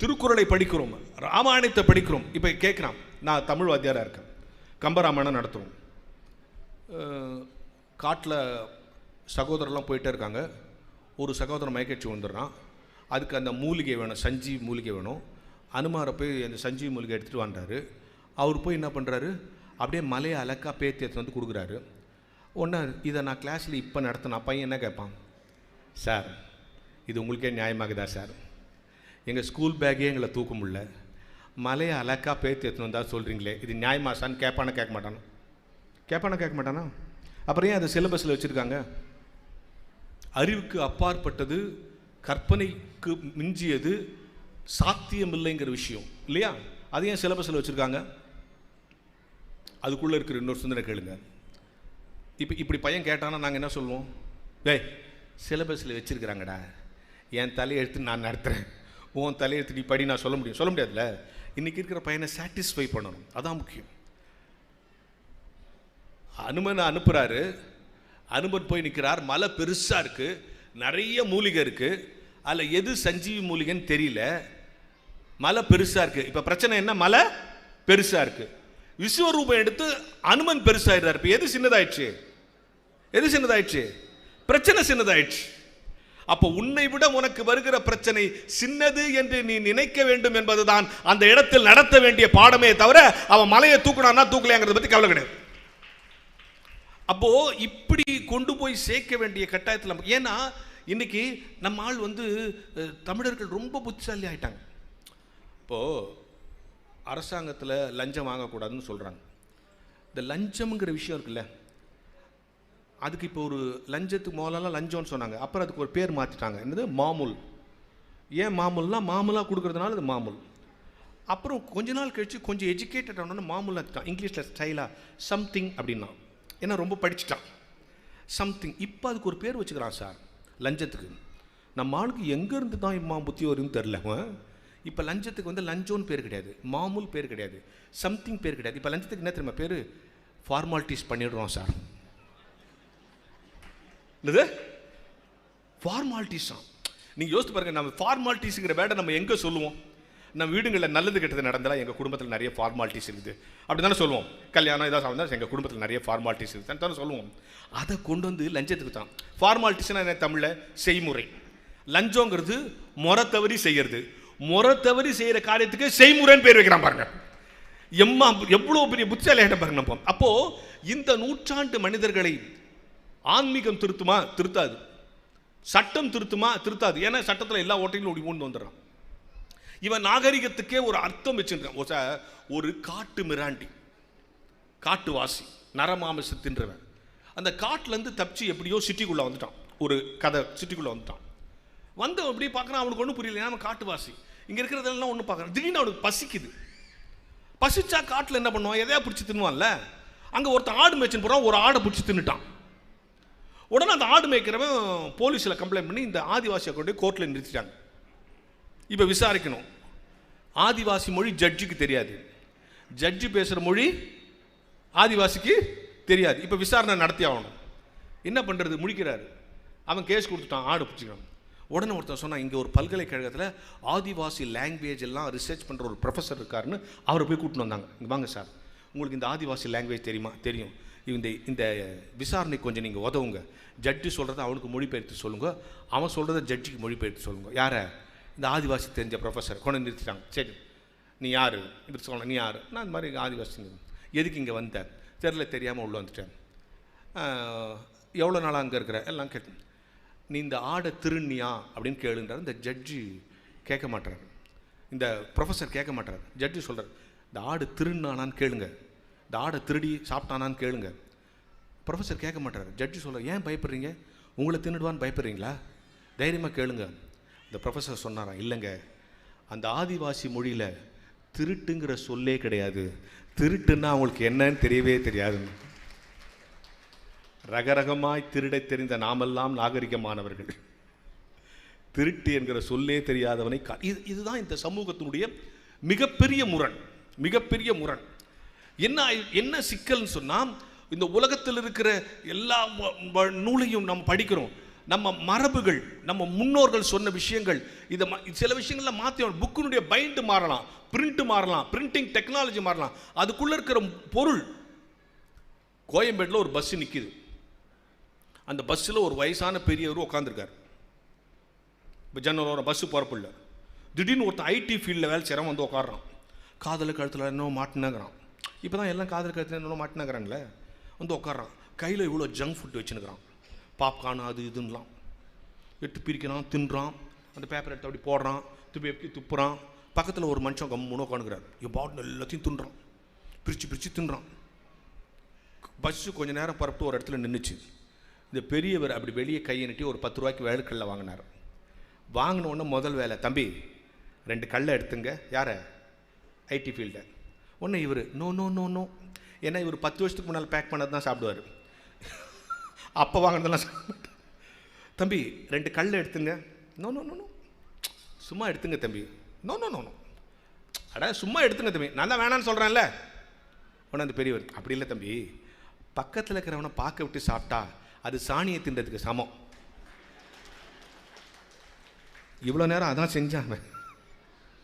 திருக்குறளை படிக்கிறோம். ராமாயணத்தை படிக்கிறோம். இப்போ கேட்குறான் நான் தமிழ் வாத்தியாராக இருக்கேன். கம்பராமாயணம் நடத்துவோம். காட்டில் சகோதரர்லாம் போயிட்டே இருக்காங்க. ஒரு சகோதரன் மயக்கச்சி வந்துடுறான் அதுக்கு அந்த மூலிகை வேணும். சஞ்சி மூலிகை வேணும். அனுமாரை போய் அந்த சஞ்சி மூலிகை எடுத்துகிட்டு வந்தார் அவர் போய் என்ன பண்ணுறாரு அப்படியே மலையை அலக்கா பேத்தி எடுத்து வந்து கொடுக்குறாரு. ஒன்று இதை நான் கிளாஸில் இப்போ நடத்தினா பையன் என்ன கேட்பான்? சார் இது உங்களுக்கே நியாயமாகுதா சார்? எங்கள் ஸ்கூல் பேக்கே எங்களை தூக்க முடியல. மலையை அலக்கா பேத்து எடுத்துன்னு வந்தா சொல்கிறீங்களே இது நியாயமா சார்னு கேட்பானா கேட்க மாட்டானா? கேட்பானா கேட்க மாட்டானா? அப்புறம் ஏன் அதை சிலபஸில் வச்சுருக்காங்க? அறிவுக்கு அப்பாற்பட்டது கற்பனைக்கு மிஞ்சியது சாத்தியமில்லைங்கிற விஷயம் இல்லையா? அது ஏன் சிலபஸில் வச்சுருக்காங்க? அதுக்குள்ளே இருக்கிற இன்னொரு சிந்தனை கேளுங்க. இப்போ இப்படி பையன் கேட்டானா நாங்கள் என்ன சொல்லுவோம்? டேய் சிலபஸில் வச்சுருக்குறாங்கடா. என் தலையெழுத்து நான் நடத்துகிறேன் உன் தலையெழுத்து நீ படி நான் சொல்ல முடியும். சொல்ல முடியாதுல்ல? இன்றைக்கி இருக்கிற பையனை சாட்டிஸ்ஃபை பண்ணணும். அதான் முக்கியம். அனுமனை அனுப்புகிறாரு அனுமன் போய் நிற்கிறார் மலை பெருசாக இருக்குது நிறைய மூலிகை இருக்குது அதில் எது சஞ்சீவி மூலிகைன்னு தெரியல. மலை பெருசாக இருக்குது இப்போ பிரச்சனை என்ன? மலை பெருசாக இருக்குது விஸ்வரூபம் எடுத்து அனுமன் பெருசாகிடுறார் இப்போ எது சின்னதாயிடுச்சு? எது சின்னதாயிடுச்சு? பிரச்சனை சின்னதாயிடுச்சு. அப்போ உன்னை விட உனக்கு வருகிற பிரச்சனை சின்னது என்று நீ நினைக்க வேண்டும் என்பதுதான். அந்த இடத்தில் நடத்த வேண்டிய பாடமே தவிர அவன் மலையை தூக்குனான்னா தூக்கலையாங்கிறத பற்றி கவலை கிடையாது. அப்போ இப்படி கொண்டு போய் சேர்க்க வேண்டிய கட்டாயத்தில் நம்ம- ஏன்னா இன்னைக்கு நம்ம ஆள் வந்து தமிழர்கள் ரொம்ப புத்திசாலி ஆயிட்டாங்க. இப்போ அரசாங்கத்தில் லஞ்சம் வாங்கக்கூடாதுன்னு சொல்கிறாங்க இந்த லஞ்சம்ங்கிற விஷயம் இருக்குல்ல அதுக்கு இப்போ ஒரு லஞ்சத்துக்கு முதல்லலாம் லஞ்சம்னு சொன்னாங்க. அப்புறம் அதுக்கு ஒரு பேர் மாற்றிட்டாங்க என்னது? மாமூல். ஏன் மாமூல்னா மாமூலாக கொடுக்கறதுனால அது மாமூல். அப்புறம் கொஞ்ச நாள் கழித்து கொஞ்சம் எஜுகேட்டட் ஆனோன்னு மாமூலாக இருக்கான் இங்கிலீஷில் ஸ்டைலாக சம்திங் அப்படின்னா. ஏன்னா ரொம்ப படிச்சுட்டான். சம்திங் இப்போ அதுக்கு ஒரு பேர் வச்சுக்கிறான் சார் லஞ்சத்துக்கு. நம்ம ஆளுக்கு எங்கேருந்து தான் இம்மா புத்தி வரும்னு தெரில இப்போ லஞ்சத்துக்கு வந்து லஞ்சம்னு பேர் கிடையாது. மாமூல் பேர் கிடையாது. சம்திங் பேர் கிடையாது. இப்போ லஞ்சத்துக்கு என்ன தெரியுமா? பேர்? ஃபார்மாலிட்டிஸ் பண்ணிடுறோம் சார். என்னது? ஃபார்மாலிட்டிஸாம் நீங்கள் யோசித்து பாருங்க நம்ம ஃபார்மாலிட்டிஸுங்கிற வேர்டை நம்ம எங்கே சொல்லுவோம்? நம்ம வீடுகளில் நல்லது கெட்டது நடந்தால் எங்கள் குடும்பத்தில் நிறைய ஃபார்மாலிட்டிஸ் இருக்குது. அப்படி தானே சொல்லுவோம். கல்யாணம் இதாக சாப்பிட்டா எங்கள் குடும்பத்தில் நிறைய ஃபார்மாலிட்டிஸ் இருக்குது. தானே சொல்லுவோம். அதை கொண்டு வந்து லஞ்சத்துக்கு தான். ஃபார்மாலிட்டிஸ்னா என்ன தமிழில்? செய்முறை. லஞ்சங்கிறது முறை தவறி செய்யறது. முறை தவறி செய்கிற காரியத்துக்கு செய்முறைன்னு பேர் வைக்கிறான் பாருங்க. எம்மா எவ்வளோ பெரிய புத்திசாலியாகிட்ட பாருங்க நம்ம. அப்போ இந்த நூற்றாண்டு மனிதர்களை ஆன்மீகம் திருத்துமா? திருத்தாது. சட்டம் திருத்துமா? திருத்தாது. ஏன்னா சட்டத்தில் எல்லா ஓட்டையிலும் ஓடி கொண்டு வந்துடுறான். இவன் நாகரிகத்துக்கே ஒரு அர்த்தம் வச்சுருக்கான். ஒரு ஒரு காட்டு மிராண்டி காட்டுவாசி நரமாமிச தின்றவன். அந்த காட்டிலேருந்து தப்பிச்சு எப்படியோ சிட்டிக்குள்ளே வந்துட்டான். ஒரு கதை சிட்டிக்குள்ளே வந்துட்டான். வந்து அப்படியே பார்க்குறான். அவனுக்கு ஒன்றும் புரியல. ஏன்னா காட்டுவாசி இங்கே இருக்கிறதெல்லாம் ஒன்றும் பார்க்குறான். திடீர்னு அவனுக்கு பசிக்குது. பசிச்சா காட்டில் என்ன பண்ணுவான்? எதையா பிடிச்சி தின்னுவான்ல? அங்கே ஒருத்தன் ஆடு மேய்ச்சின்னு போகிறான் ஒரு ஆடை பிடிச்சி தின்னுட்டான். உடனே அந்த ஆடு மேய்க்கிறவன் போலீஸில் கம்ப்ளைண்ட் பண்ணி இந்த ஆதிவாசியை கொண்டு கோர்ட்டில் நிறுத்திட்டாங்க. இப்போ விசாரிக்கணும். ஆதிவாசி மொழி ஜட்ஜுக்கு தெரியாது. ஜட்ஜு பேசுகிற மொழி ஆதிவாசிக்கு தெரியாது. இப்போ விசாரணை நடத்தி ஆகணும். என்ன பண்ணுறது முடிக்கிறாரு. அவன் கேஸ் கொடுத்துட்டான். ஆடு பிடிச்சிக்கிறான். உடனே ஒருத்தன் சொன்னான் இங்கே ஒரு பல்கலைக்கழகத்தில் ஆதிவாசி லாங்குவேஜ் எல்லாம் ரிசர்ச் பண்ணுற ஒரு ப்ரொஃபஸர் இருக்காருன்னு அவரை போய் கூட்டின்னு வந்தாங்க. இங்கே வாங்க சார். உங்களுக்கு இந்த ஆதிவாசி லாங்குவேஜ் தெரியுமா? தெரியும். இந்த இந்த விசாரணை கொஞ்சம் நீங்கள் உதவுங்க. ஜட்ஜு சொல்கிறத அவனுக்கு மொழிபெயர்த்து சொல்லுங்க. அவன் சொல்கிறத ஜட்ஜுக்கு மொழிபெயர்த்து சொல்லுங்க. யாரை? இந்த ஆதிவாசி தெரிஞ்ச ப்ரொஃபஸர் கொண்டு வந்து நிறுத்திட்டாங்க. சரி. நீ யார்? இப்படி சொல்லலாம் நீ யார்? நான் இந்த மாதிரி ஆதிவாசி எதுக்கு இங்கே வந்த? தெரில தெரியாமல் உள்ளே வந்துட்டேன். எவ்வளோ நாளாக அங்கே இருக்கிற? எல்லாம் கேட்டு நீ இந்த ஆடை திருநியா? அப்படின்னு கேளுன்றார். இந்த ஜட்ஜி கேட்க மாட்டார் இந்த ப்ரொஃபஸர் கேட்க மாட்டார் ஜட்ஜி சொல்கிறார் இந்த ஆடு திருநானான்னு கேளுங்க. இந்த ஆடை திருடி சாப்பிட்டானான்னு கேளுங்க. ப்ரொஃபஸர் கேட்க மாட்டார். ஜட்ஜி சொல்ல ஏன் பயப்படுறீங்க? உங்களை தின்னுடுவான்னு பயப்படுறீங்களா? தைரியமாக கேளுங்க. இந்த ப்ரொஃபஸர் சொன்னாராம் இல்லைங்க. அந்த ஆதிவாசி மொழியில் திருட்டுங்கிற சொல்லே கிடையாது. திருட்டுன்னா அவங்களுக்கு என்னன்னு தெரியவே தெரியாது. ரகரகமாய் திருடை தெரிந்த நாமெல்லாம் நாகரிகமானவர்கள். திருட்டு என்கிற சொல்லே தெரியாதவனை இது இதுதான் இந்த சமூகத்தினுடைய மிகப்பெரிய முரண் மிகப்பெரிய முரண். என்ன என்ன சிக்கல்னு சொன்னால் இந்த உலகத்தில் இருக்கிற எல்லா நூலையும் நம்ம படிக்கிறோம். நம்ம மரபுகள் நம்ம முன்னோர்கள் சொன்ன விஷயங்கள் இதை ம- சில விஷயங்கள்ல மாற்றி புக்கினுடைய பைண்டு மாறலாம் பிரிண்ட் மாறலாம் பிரிண்டிங் டெக்னாலஜி மாறலாம். அதுக்குள்ளே இருக்கிற பொருள். கோயம்பேட்டில் ஒரு பஸ் நிற்கிது அந்த பஸ்ஸில் ஒரு வயசான பெரியவர் உட்காந்துருக்கார் இப்போ ஜன்னல் பஸ்ஸு போகிறப்பில்ல திடீர்னு ஒருத்தன் ஐடி ஃபீல்டில் வேலை செய்கிறவன் வந்து உட்காடுறான் காதல் கழுத்தில் இன்னும் மாட்டினாங்கிறான். இப்போ தான் எல்லாம் காதல் கழுத்தில் என்ன மாட்டினாங்கிறான்ல. வந்து உட்காடுறான் கையில் இவ்வளோ ஜங்க் ஃபுட் வச்சுருக்கிறான் பாப்கார்ன் அது இதுன்னெலாம். எடுத்து பிரிக்கிறான் தின்றான். அந்த பேப்பர் எடுத்து அப்படி போடுறான். துப்பி எப்படி துப்புறான். பக்கத்தில் ஒரு மனுஷன் கம்முன்னு உட்காந்துக்கிறார் என் பாட்டில் எல்லாத்தையும் தின்றான். பிரித்து பிரித்து தின்றான். பஸ்ஸு கொஞ்ச நேரம் புறப்பட்டு ஒரு இடத்துல நின்றுச்சு இந்த பெரியவர் அப்படி வெளியே கையை நட்டி ஒரு பத்து ரூபாய்க்கு வேலுக்கல்ல வாங்கினார். வாங்கினோடனே முதல் வேலை தம்பி ரெண்டு கல்லை எடுத்துங்க. யாரை? ஐடி ஃபீல்டை. ஒன்று இவர் நோ நோ நோ நோ. ஏன்னா இவர் பத்து வருஷத்துக்கு முன்னால் பேக் பண்ணது தான் சாப்பிடுவார். அப்போ வாங்கினதெல்லாம் சாப்பிட்டு தம்பி ரெண்டு கல்லை எடுத்துங்க. நோ நோ நோ நோ சும்மா எடுத்துங்க தம்பி. நோ நோ நோ நோ அட சும்மா எடுத்துங்க தம்பி. நான் தான் வேணான்னு சொல்கிறேன்ல உடனே அந்த பெரியவர் அப்படி இல்லை தம்பி. பக்கத்தில் இருக்கிறவனை பார்க்க விட்டு சாப்பிட்டா அது சாணியை தின்றதுக்கு சமம். இவ்வளோ நேரம் அதான் செஞ்சாங்க. அவன்